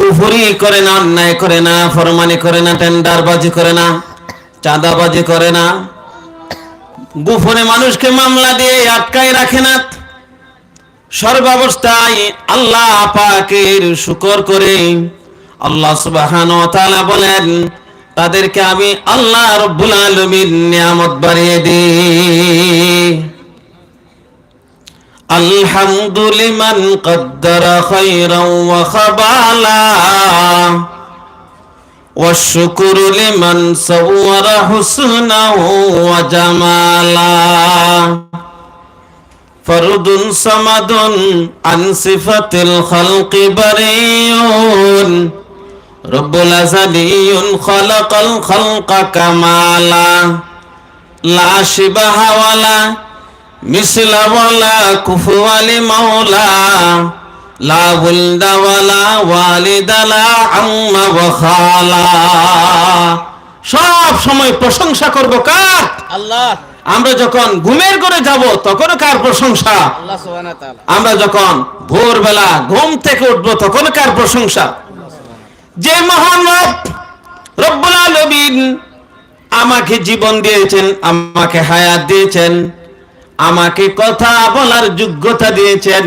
কুফুরি করে না, অন্যায় করে না, ফরমানি করে না, টেন্ডারবাজি করে না, চাঁদাবাজি করে না। গুফনে মানুষকে মামলা দিয়ে আটকায় রাখে না। সর্বাবস্থায় আল্লাহ পাকের শুকর করে। আল্লাহ সুবহানাহু ওয়া তাআলা বলেন, তাদেরকে আমি আল্লাহ রব্বুল আলামিন নিয়ামত বাড়িয়ে দিই। الحمد لمن قدر خيرا وخبالا والشكر لمن صور حسنا وجمالا فرد صمد عن صفة الخلق بريء رب الأزلي خلق الخلق كمالا لا شبه ولا মাওলা সব সময় প্রশংসা করব কার? আল্লাহ। আমরা যখন ঘুমের করে যাব তখন কার প্রশংসা? আমরা যখন ভোরবেলা ঘুম থেকে উঠব তখন কার প্রশংসা? যে মহান রব্বুল আমাকে জীবন দিয়েছেন আমাকে হায়াত দিয়েছেন। আমাকে কথা বলার যোগ্যতা দিয়েছেন।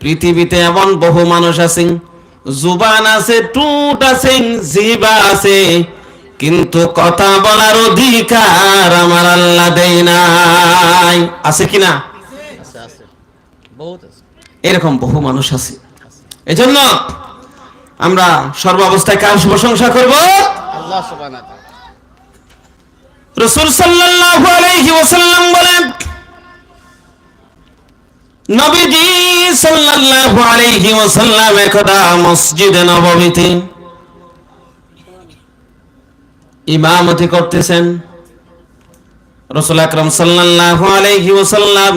পৃথিবীতে এমন বহু মানুষ আছেন জুবান আছে টুট আছে জিবা আছে কিন্তু কথা বলার অধিকার আমার আল্লাহ দেয় নাই। আছে কিনা বহুত আছে। এরকম বহু মানুষ আছে। এজন্য আমরা সর্বাবস্থায় কার প্রশংসা করব? আল্লাহ সুবহানাহু রসুল সাল্লাল্লাহু আলাইহি ওয়াসাল্লাম বলেন নবীজি সাল্লাল্লাহু আলাইহি ওয়াসাল্লাম একদা মসজিদে নববীতে ইমামতি করতেছেন। রসুল আকরাম সাল্লাল্লাহু আলাইহি ওয়াসাল্লাম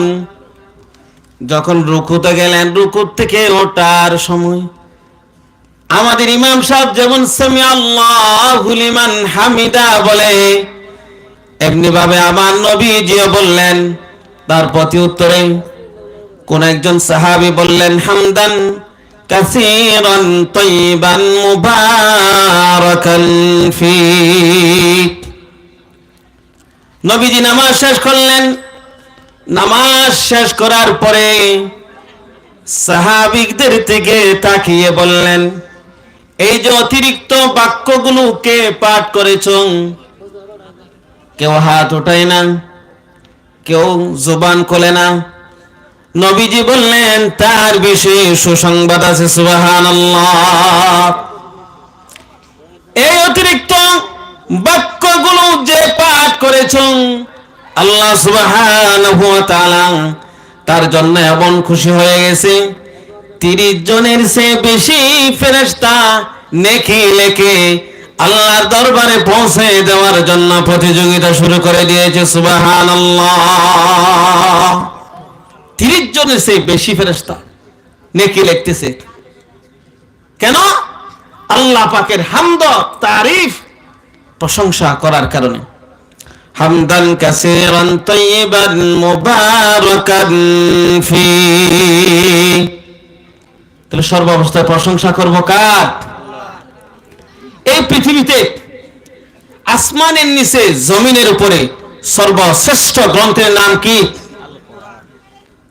যখন রুকুতে গেলেন রুকুত থেকে ওঠার সময় আমাদের ইমাম সাহেব যেমন সামি আল্লাহু লিমান হামিদা বলে এমনি ভাবে আমার নবীজিও বললেন, তার প্রতি উত্তরে কোন একজন সাহাবি বললেন, হামদান কাসীরান তয়্যিবান মুবারাকান ফি। নবীজি নামাজ শেষ করলেন। নামাজ শেষ করার পরে সাহাবিকদের থেকে তাকিয়ে বললেন, এই যে অতিরিক্ত বাক্যগুলো কে পাঠ করেছ? কেউ হাত ওঠায় না, কেউ জোবান খোলে না নবীজি বললেন, তার বিষয়ে সুসংবাদ আছে সুবাহান এই অতিরিক্ত বাক্যগুলো যে পাঠ করেছ আল্লাহ তাআলা তার জন্য এমন খুশি হয়ে গেছে। তিরিশ জনের সে বেশি ফেরেশতা নেকি লেখে আল্লাহর দরবারে পৌঁছে দেওয়ার জন্য প্রতিযোগিতা শুরু করে দিয়েছে, সুবহানাল্লাহ। তিরিশ জনের সে বেশি ফেরেশতা নেকি লিখতেছে। কেন? আল্লাহ পাকের হামদ, তারিফ, প্রশংসা করার কারণে। হামদান কাসীরান তাইয়িবান মুবারাকান ফি। তাহলে সর্বাবস্থায় প্রশংসা করব কার? এই পৃথিবীতে আসমানের নিচে, জমিনের উপরে সর্বশ্রেষ্ঠ গ্রন্থের নাম কি?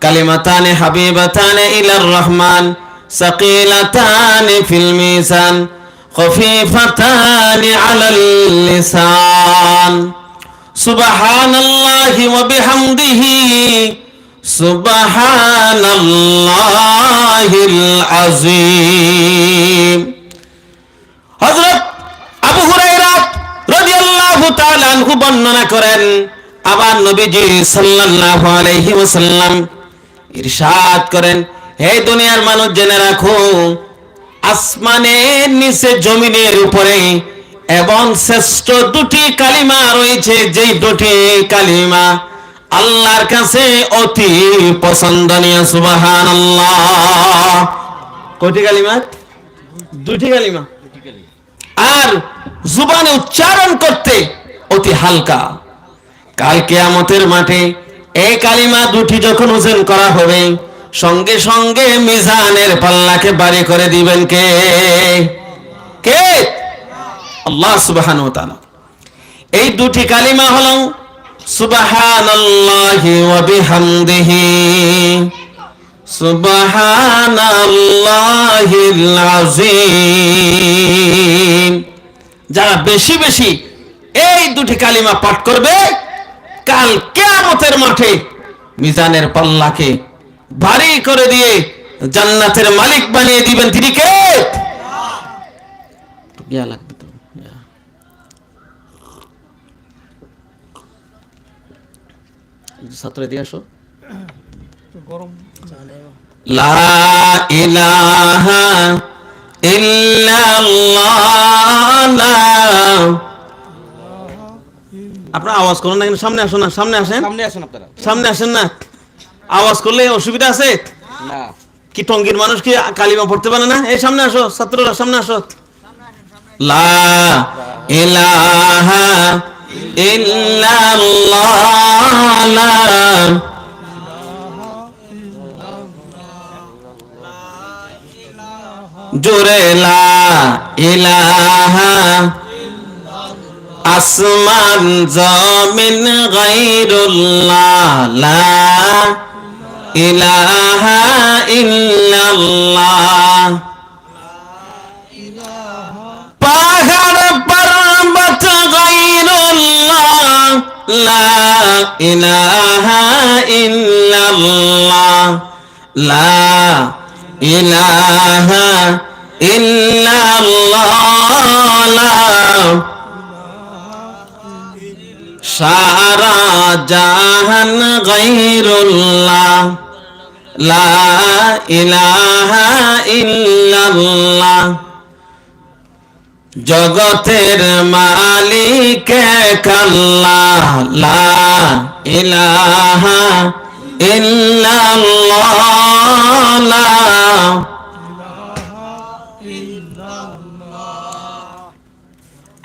কালিমাতানে, হাবিবাতানে, ইলার রহমান, সাকিলাতানে ফিল মিজান, খফিফাতানে আলাল লিসান। সুবহানাল্লাহি ওয়া বিহামদিহি, সুবহানাল্লাহিল আযীম। হযরত আবু হুরায়রা রাদিয়াল্লাহু তাআলা আনহু বর্ণনা করেন আবার নবীজি সাল্লাল্লাহু আলাইহি ওয়াসাল্লাম ইরশাদ করেন, হে দুনিয়ার মানুষ, জেনে রাখো আসমানের নিচে, জমিনের উপরে এবং শ্রেষ্ঠ দুটি কালিমা রয়েছে। যেই দুটি কালিমা আল্লাহর কাছে অতি পছন্দনীয়, সুবহানাল্লাহ। কয়টি কালিমা? দুটি কালিমা। আর জুবানে উচ্চারণ করতে অতি হালকা। কাল কেয়ামতের মাঠে এই কালিমা দুটি যখন ওজন করা হবে, সঙ্গে সঙ্গে মিজানের পাল্লাকে বাড়ি করে দিবেন কে? কে? আল্লাহ সুবহান এই দুটি কালিমা হল, সুবহানাল্লাহি যারা বেশি বেশি এই দুটি কালিমা পাঠ করবে কাল কেয়ামতের মাঠে মিজানের পাল্লাকে ভারী করে দিয়ে জান্নাতের মালিক বানিয়ে দিবেন তিনি কে? লাগবে তো। ছাত্র দিয়ে আসো। লা ইলাহা ইল্লাল্লাহ লা আপনারা আওয়াজ করুন না কিন্তু সামনে আসুন না সামনে আসেন। সামনে আসুন আপনারা। সামনে আসেন না। আওয়াজ করলে অসুবিধা আছে? না। কি টঙ্গির মানুষ কি কালিমা পড়তে পারে না? এই সামনে আসো ছাত্ররা সামনে আসো। লা ইলাহা ইল্লাল্লাহ লা জোরে লা ইলাহা আসমান জমিন গাইরুল্লাহ লা পাহাড় পর্বত গাইরুল্লাহ লা ইলাহা ইল্লাল্লাহ লা সারা জাহান গাইরুল্লাহ লা ইলাহা ইল্লাল্লাহ। জগতের মালিক কাল্লাহ লা ইলাহা ইল্লাল্লাহ।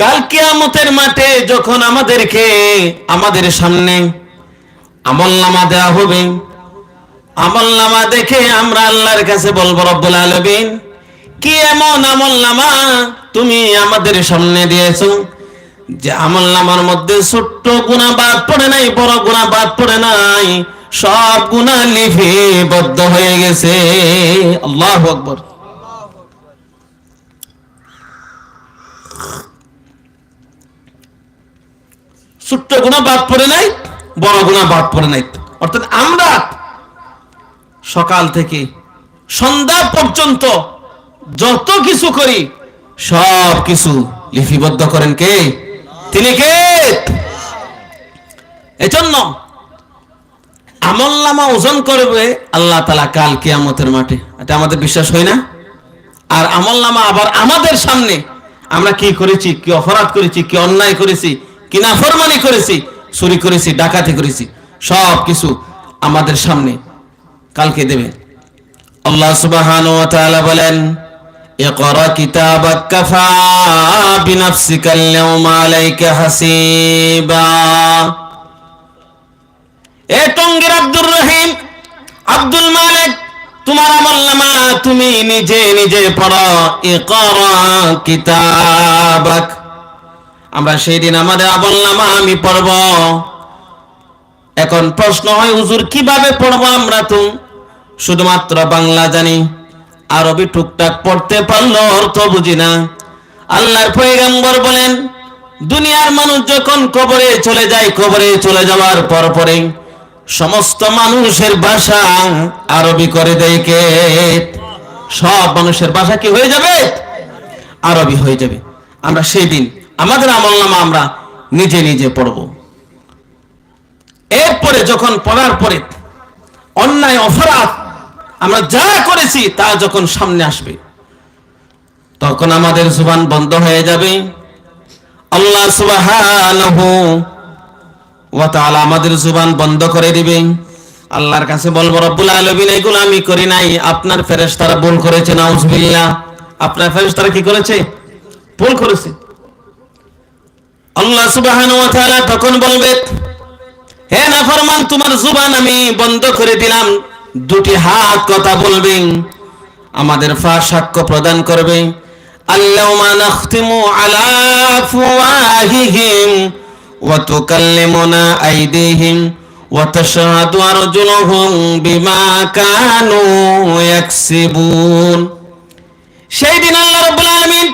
কাল কিয়ামতের মাঠে যখন আমাদেরকে আমাদের সামনে আমলনামা দেওয়া হবে, আমলনামা দেখে আমরা আল্লাহর কাছে বলব, রব্বুল আলামিন, কি এমন আমলনামা তুমি আমাদের সামনে দিয়েছ? যে আমলনামার মধ্যে ছোট্ট গুণা বাদ পড়ে নাই, বড় গুণা বাদ পড়ে নাই সব গুণা লিপিবদ্ধ হয়ে গেছে। আল্লাহু আকবার। ছোট্ট গুণা বাদ পড়ে নাই, বড় গুণা বাদ পড়ে নাই। অর্থাৎ আমরা সকাল থেকে সন্ধ্যা পর্যন্ত যত কিছু করি, সব কিছু লিপিবদ্ধ করেন কে? তিনি কে? এজন্য আমল্লামা ওজন করবে আল্লাহ তালা কাল কিয়ামতের মাঠে এটা আমাদের বিশ্বাস হয় না আর আমল্লামা আবার আমাদের সামনে আমরা কি করেছি কি অপরাধ করেছি কি অন্যায় করেছি কি নাফরমানি করেছি চুরি করেছি ডাকাতি করেছি সব কিছু আমাদের সামনে কালকে দেবে আল্লাহ সুবহান ওয়া তাআলা বলেন اقرأ كتابك كفى بنفسك اليوم عليك حسيبا এ টঙ্গির আব্দুর রহিম, আব্দুল মালিক, তোমার নামা তুমি নিজে নিজে পড়ো। আমরা সেই দিন আমাদের আমল নামা আমি পড়ব। এখন প্রশ্ন হয়, হুজুর, কীভাবে পড়ব আমরা তো? শুধুমাত্র বাংলা জানি। আরবি টুকটাক পড়তে পারল অর্থ বুঝি না। আল্লাহর পয়গম্বর বলেন, দুনিয়ার মানুষ যখন কবরে চলে যায়, কবরে চলে যাওয়ার পর পরে সমস্ত মানুষের ভাষা আরবি করে দেয় কে? সব মানুষের ভাষা কি হয়ে যাবে? আরবি হয়ে যাবে। আমরা সেই দিন, আমাদের আমলনামা আমরা নিজে নিজে পড়ব। এরপরে যখন পড়ার পরে অন্যায়, অপরাধ আমরা যা করেছি তা যখন সামনে আসবে, তখন আমাদের জুবান বন্ধ হয়ে যাবে। আল্লাহ সুবহানাহু আমাদের জুবান বন্ধ করে দিবে। আল্লাহর কাছে বলব, রব্বুল এগুলো আমি করি নাই। আপনার ভুল করেছে আপনার কি করেছে? ভুল করেছে। আল্লাহ তখন বলবে, হে তোমার জুবান আমি বন্ধ করে দিলাম। দুটি হাত কথা বলবে, আমাদের ফা সাক্ষ্য প্রদান করবে। নাখতিমু আলা আফওয়াহিহিম। আইদিহিম ওয়া তাশহাদু আরজুলুহুম বিমা কানু ইয়াকসিবুন সেই দিন আল্লাহ রাব্বুল আলামিন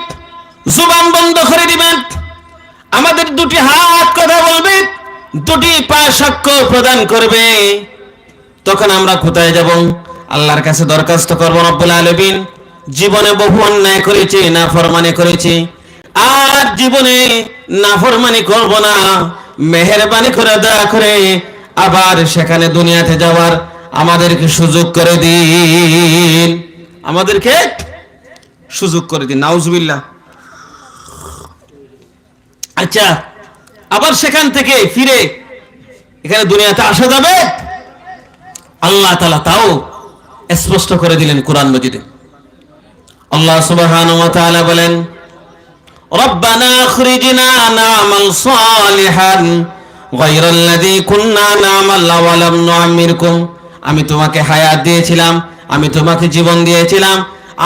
জুবান বন্ধ করে দিবেন। আমাদের দুটি হাত কথা বলবে, দুটি পা সাক্ষ্য প্রদান করবে। তখন আমরা কোথায় যাব? আল্লাহর কাছে দরখাস্ত করব রব্বুল আলমিন। জীবনে বহু অন্যায় করেছি না ফরমানি করেছি। আর জীবনে না ফরমানি করব না, মেহরবানি করে দয়া করে আবার সেখানে দুনিয়াতে যাওয়ার আমাদেরকে সুযোগ করে দিন। আমাদেরকে সুযোগ করে দিন, নাউজুবিল্লাহ। আচ্ছা আবার সেখান থেকে ফিরে এখানে দুনিয়াতে আসা যাবে? আল্লাহ তালা তাও স্পষ্ট করে দিলেন কোরআন মজিদে। আল্লাহ তাআলা বলেন আখরিজনা না'মাল সালিহান গায়রা আল্লাযী কুননা না'মাল ওয়া লাম নু'আম্মিরকুম। আমি তোমাকে হায়াত দিয়েছিলাম, আমি তোমাকে জীবন দিয়েছিলাম,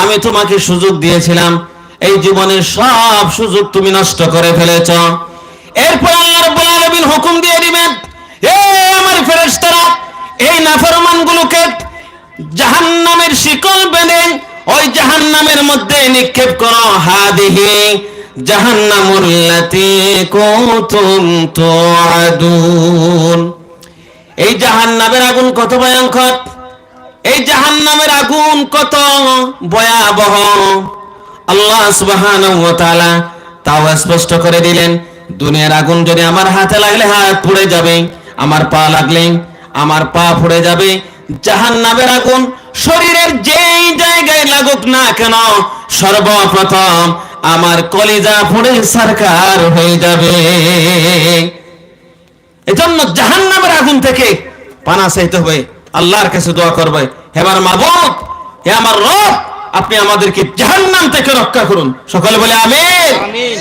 আমি তোমাকে সুযোগ দিয়েছিলাম। এই জীবনের সব সুযোগ তুমি নষ্ট করে ফেলেছ। এরপর আল্লাহ রাব্বুল আলামিন হুকুম দিয়ে দিবেন, এ আমার ফেরেশতারা, এই নাফরমানগুলোকে জাহান্নামের শিকল বেঁধে, ওই জাহান্নামের মধ্যে নিক্ষেপ করো হাদিহি। জাহান্নামুল্লাতি কুনতুম তুআদুন। এই জাহান্নামের আগুন কত ভয়ঙ্কর? এই জাহান্নামের আগুন কত ভয়াবহ। আল্লাহ সুবহানাহু ওয়া তাও স্পষ্ট করে দিলেন, দুনিয়ার আগুন যদি আমার হাতে লাগলে হাত পুড়ে যাবে, আমার পা লাগলে আমার পা পুড়ে যাবে। জাহান্নামের আগুন শরীরের যেই জায়গায় লাগুক না কেন, সর্বপ্রথম আমার কলিজা পুড়ে সরকার হয়ে যাবে। এজন্য জাহান্নামের আগুন থেকে পানা চাইতে হবে। আল্লাহর কাছে দোয়া করবে, হে আমার মাবুদ, হে আমার রব, আপনি আমাদেরকে জাহান্নাম থেকে রক্ষা করুন। সকলে বলে, আমিন। আমিন।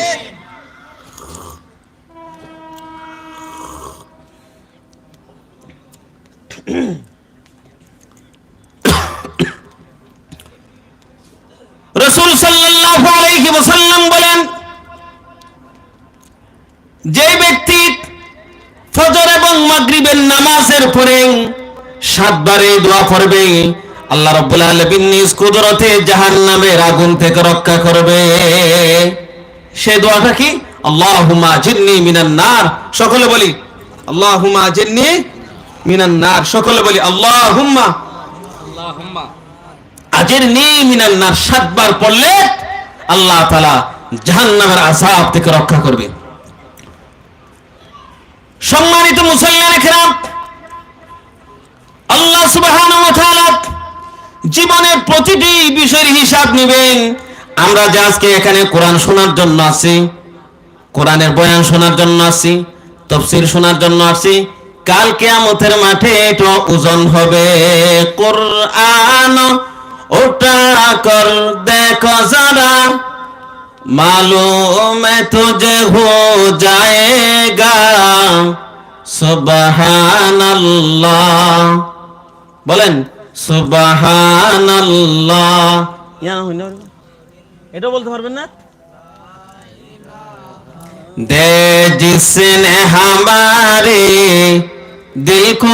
রসুল সাল্লাল্লাহু বলেন যে ব্যক্তি ফজর এবং মাগরিবের নামাজের পরে সাতবারে দোয়া পড়বে আল্লাহ রাব্বুল আলামিন নিজ কুদরতে আগুন থেকে রক্ষা করবে। সে দোয়াটা কি? আল্লাহুম্মা জিন্নি মিনান নার। সকলে বলি, আল্লাহুম্মা জিন্নি মিনান নার। সকলে বলি, আল্লাহুম্মা। আল্লাহুম্মা। আজের মিনাল নার সাতবার পড়লে আল্লাহ তালা জাহান্নামের আযাব থেকে রক্ষা করবে। সম্মানিত আল্লাহ জীবনের প্রতিটি বিষয়ের হিসাব আমরা যে আজকে এখানে কোরআন শোনার জন্য আছি, কোরআনের বয়ান শোনার জন্য আছি, তফসির শোনার জন্য আছি, কাল কিয়ামতের মাঠে এটা ওজন হবে। কোরআন उठा कर देखो जरा मालूम है तुझे हो जाएगा सुबहान अल्लाह বলেন সুবহান আল্লাহ এটাও বলতে পারবেন না दे जिसने हमारे दिल को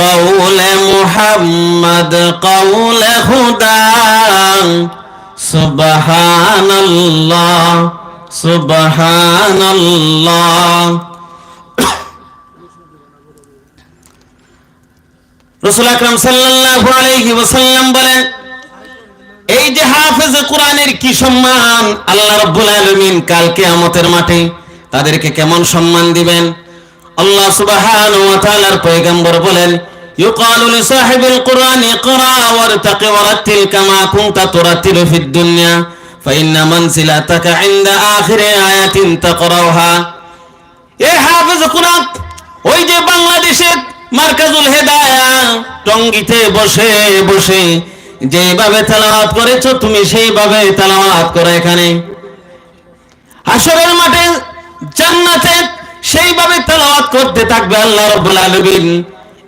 قول محمد, قول هدى سبحان الله سبحان الله রসুল বলেন এই যে হাফেজ কোরআনের কি সম্মান আল্লাহ রাব্বুল আলমিন কালকে আমতের মাঠে তাদেরকে কেমন সম্মান দিবেন? আল্লাহ সুবহান বলেন يقال لصاحب القرآن اقرأ وارتق ورتل كما كنت ترتل في الدنيا فإن منزلتك عند آخر آية تقرأها এ হাফেজ কোরআন ওই যে বাংলাদেশের মার্কাজুল হেদায়া টঙ্গিতে বসে বসে যেভাবে তেলাওয়াত করেছো তুমি সেইভাবে তেলাওয়াত করো এখানে হাসরের মাঠে জান্নাতে সেইভাবে তেলাওয়াত করতে থাকবে আল্লাহ রাব্বুল আলামিন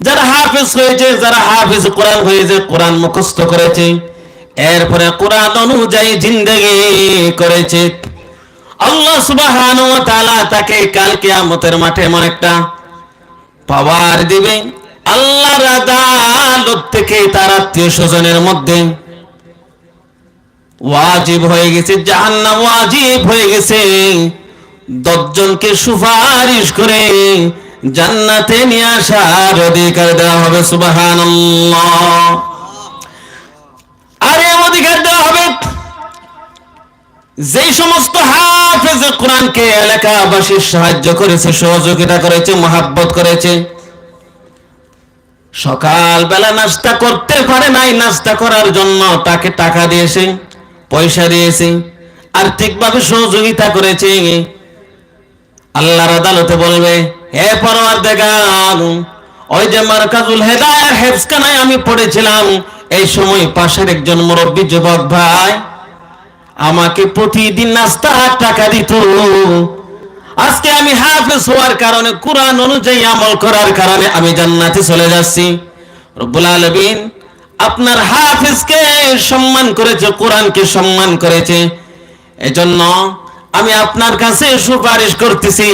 যারা হাফেজ হয়েছে, যারা হাফেজ কোরআন হয়েছে, কোরআন মুখস্থ করেছে, এরপরে কোরআন অনুযায়ী জিন্দগি করেছে। আল্লাহ ওয়া তাকে কাল কিয়ামতের মাঠে এমন একটা পাওয়ার দিবে। আল্লাহর আদালত থেকে তার আত্মীয় স্বজনের মধ্যে ওয়াজিব হয়ে গেছে, জাহান্নাম ওয়াজিব হয়ে গেছে। দশজনকে সুপারিশ করে জান্নাতে নিয়ে আসার অধিকার দেওয়া হবে, সুবহানাল্লাহ। আর, অধিকার দেওয়া হবে। যেই সমস্ত হাফেজ কোরআনকে এলাকাবাসীর সাহায্য করেছে, সহযোগিতা করেছে, মহাব্বত করেছে সকাল বেলা নাস্তা করতে পারে নাই, নাস্তা করার জন্য তাকে টাকা দিয়েছে। পয়সা দিয়েছে, আর্থিকভাবে সহযোগিতা করেছে। আল্লাহর আদালতে বলবে, হে পরওয়ার দেখান ওই যে মার্কাজুল হেদায়ার হেফসখানায় আমি পড়েছিলাম, এই সময় পাশের একজন মুরব্বী যুবক ভাই আমাকে প্রতিদিন নাস্তার টাকা দিত। আজকে আমি হাফেজ হওয়ার কারণে কোরআন অনুযায়ী আমল করার কারণে আমি জান্নাতে চলে যাচ্ছি। রব্বুল আলামিন আপনার হাফেজকে সম্মান করেছে, কোরআনকে সম্মান করেছে। এজন্য আমি আপনার কাছে সুপারিশ করতেছি,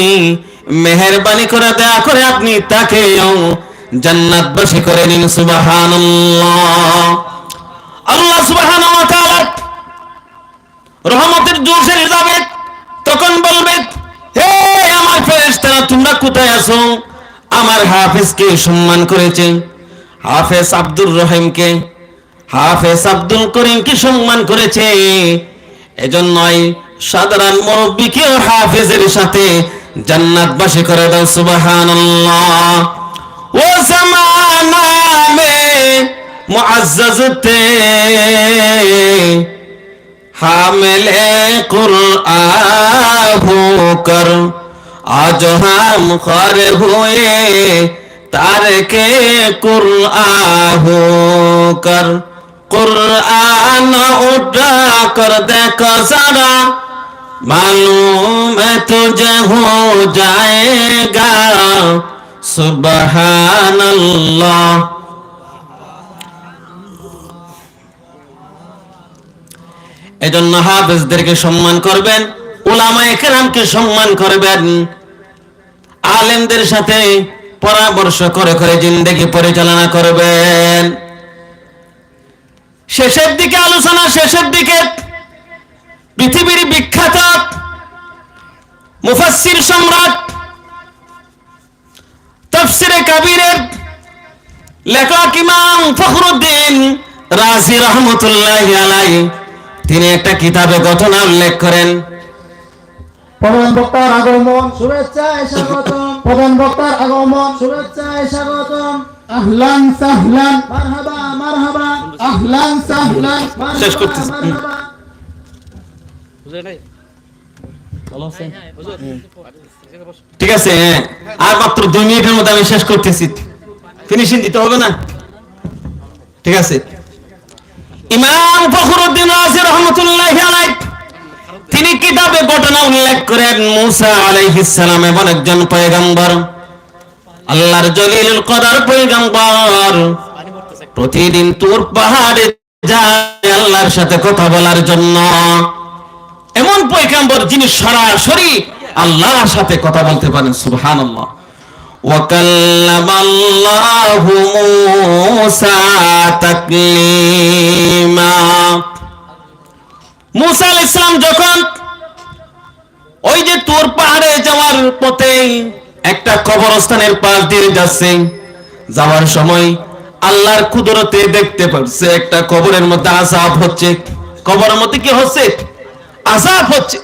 মেহেরবানি করে, দয়া করে আপনি তাকে জান্নাত জান্নাতবাসী করে নিন, সুবহানাল্লাহ। আল্লাহ সুবহানাহু রহমতের জোশের যাবে তখন বলবে, হে আমার ফেরেশতারা, তোমরা কোথায় আছো? আমার হাফেজকে সম্মান করেছে। হাফেজ আব্দুর রহিমকে হাফেজ আব্দুল করিমকে সম্মান করেছে। এজন্যই সাধারণ মুরব্বীকেও হাফেজের সাথে জান্নাতবাসী করে দাও সুবহানাল্লাহ। ও জামানা মে মুআজ্জাজ তে হামলে কুরআন হুকর আজ হাম খারে خار তারকে কুরআহু কর, কুরআন উঠা কর, দেখ সারা मालूम है तुझे এজন্য হাফেজদেরকে সম্মান করবেন ওলামা একরামকে সম্মান করবেন, আলেমদের সাথে পরামর্শ করে করে জিন্দগি পরিচালনা করবেন। শেষের দিকে আলোচনা, শেষের দিকে পৃথিবীর বিখ্যাত মুফাসসির সম্রাট তফসিরে কাবিরের লেখক ইমাম ফখরুদ্দিন রাজি রহমতুল্লাহ আলাই তিনি একটা কিতাবে ঘটনা উল্লেখ করেন। প্রধান বক্তার আগমন। শুভেচ্ছায় স্বাগতম। প্রধান বক্তার আগমন। শুভেচ্ছায় স্বাগতম। আহলান সাহলান। মারহাবা মারহাবা। আহলান সাহলান। শেষ করতেছি। নাই বসো। ঠিক আছে হ্যাঁ। আর মাত্র দুই মিনিটের মধ্যে আমি শেষ করতেছি। ফিনিশিং দিতে হবে না? ঠিক আছে। ইমাম ফখরুদ্দিন রাজি রহমতুল্লাহ আলাই তিনি কিতাবে ঘটনা উল্লেখ করেন মুসা আলাইহিস সালাম এমন একজন পয়গম্বর আল্লাহর জলিল কদার পয়গম্বর প্রতিদিন তুর পাহাড়ে যায় আল্লাহর সাথে কথা বলার জন্য এমন পয়গম্বর যিনি সরাসরি আল্লাহর সাথে কথা বলতে পারেন সুবহানাল্লাহ وكلم الله موسى تكليما মুসা আলাইহিস সালাম যখন ওই যে তোর পাহাড়ে যাওয়ার পথে একটা কবরস্থানের পাশ দিয়ে যাচ্ছে, যাওয়ার সময় আল্লাহর কুদরতে দেখতে একটা কবরের মধ্যে হচ্ছে। কবরের মধ্যে কি হচ্ছে? হচ্ছে।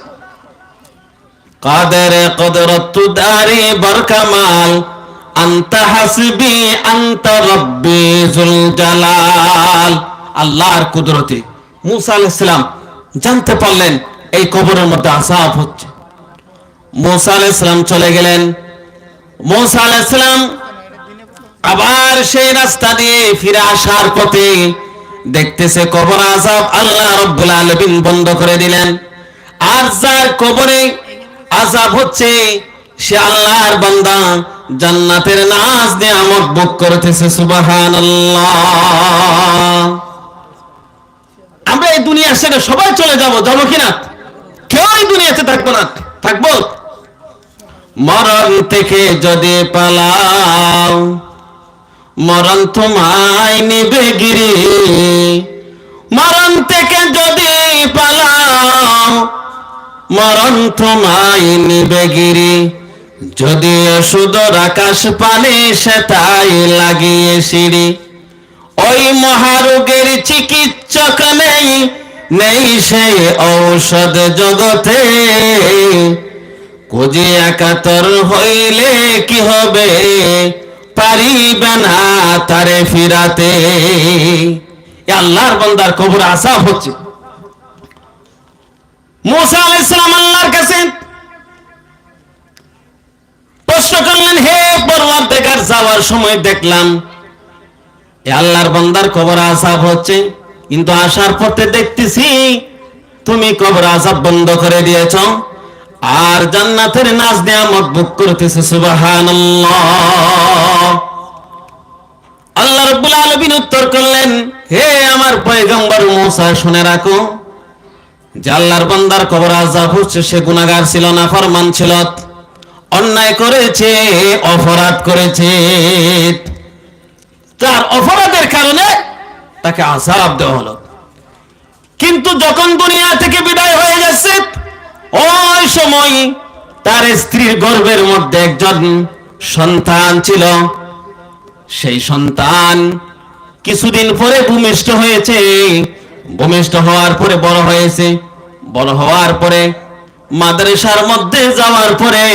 কাদের কদরত দারে হাসবি রব্বি জুল জালাল। আল্লাহর কুদরতে। মুসা আলাইহিস সালাম জানতে পারলেন এই কবরের মধ্যে আজাব হচ্ছে। মুসা আলাইহিস সালাম চলে গেলেন। মুসা আলাইহিস সালাম আবার সেই রাস্তা দিয়ে ফিরে আসার পথে দেখতেছে কবর আজাব আল্লাহ রব্বুল আলামিন বন্ধ করে দিলেন। আর যার কবরে আজাব হচ্ছে, সে আল্লাহর বান্দা জান্নাতের নাজ নিয়ামত বুক করতেছে, সুবহানাল্লাহ। আমরা এই দুনিয়া ছেড়ে সবাই চলে যাব যাব কিনা? কেউ এই দুনিয়াতে থাকব না। থাকব? মরণ থেকে যদি পালাও, মরণ তোমায় নিবে গিরি। মরণ থেকে যদি পালাও, মরণ তোমায় নিবে গিরি। যদি সুদর আকাশ পানে সে তাই লাগিয়ে সিঁড়ি। ওই মহারোগের চিকিৎসক নেই নেই সে ঔষধ জগতে। কুজি একাতর হইলে কি হবে, পারিবে না তারে ফিরাতে। আল্লাহর বান্দার কবর আসাব হচ্ছে। মুসা আলাইহিস সালাম আল্লাহর কাছে প্রশ্ন করলেন, হে পরওয়ারদিগার, যাওয়ার সময় দেখলাম আল্লাহর বন্দার কবর আজাব হচ্ছে। কিন্তু আসার পথে দেখতেছি তুমি কবর আজাব বন্ধ করে দিয়েছ। আর জান্নাতের নাজ নিয়ামত বুক করতেছে, সুবহানাল্লাহ। আল্লাহ রাব্বুল আলামিন উত্তর করলেন, হে আমার পয়গম্বর মুসা, শুনে রাখো যে আল্লাহর বান্দার কবর আজাব হচ্ছে, সে গুনাহগার ছিল না, ফরমান ছিল। অন্যায় করেছে, অপরাধ করেছে। তার অপরাধের কারণে তাকে আজাব দেওয়া হলো। কিন্তু যখন দুনিয়া থেকে বিদায় হয়ে গেছে, ওই সময় তার স্ত্রীর গর্ভের মধ্যে একজন সন্তান ছিল। সেই সন্তান কিছুদিন পরে ভূমিষ্ঠ হয়েছে। ভূমিষ্ঠ হওয়ার পরে বড় হয়েছে। বড় হওয়ার পরে মাদ্রাসার মধ্যে যাওয়ার পরে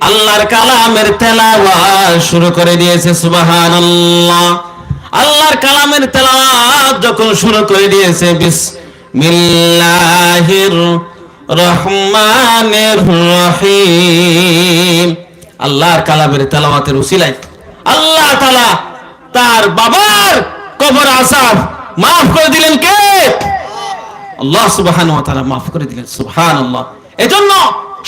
আল্লাহর কালামের তেলাওয়াত শুরু করে দিয়েছে সুবাহান আল্লাহ আল্লাহর কালামের তেলাওয়াত যখন শুরু করে দিয়েছে, বিসমিল্লাহির রহমানির রহিম। আল্লাহর কালামের তেলাওয়াতের উসিলায় আল্লাহ তাআলা তার বাবার কবর আসাব মাফ করে দিলেন কে? আল্লাহ সুবহান ওয়া তাআলা মাফ করে দিলেন, সুবহানাল্লাহ। এজন্য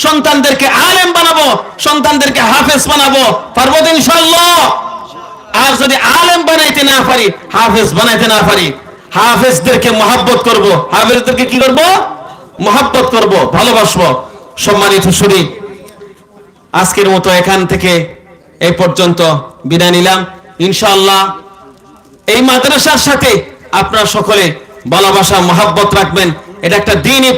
সন্তানদেরকে আলেম বানাবো, সন্তানদেরকে হাফেজ বানাবো। পারব তো ইনশাআল্লাহ। আর যদি আলেম বানাইতে না পারি, হাফেজ বানাইতে না পারি, হাফেজদেরকে মহাব্বত করব। হাফেজদেরকে কি করব? মহাব্বত করব, ভালোবাসবো। সম্মানিত শুনি আজকের মতো এখান থেকে এই পর্যন্ত বিদায় নিলাম। ইনশাআল্লাহ, এই মাদ্রাসার সাথে আপনারা সকলে ভালোবাসা, মহাব্বত রাখবেন। এটা একটা দিনই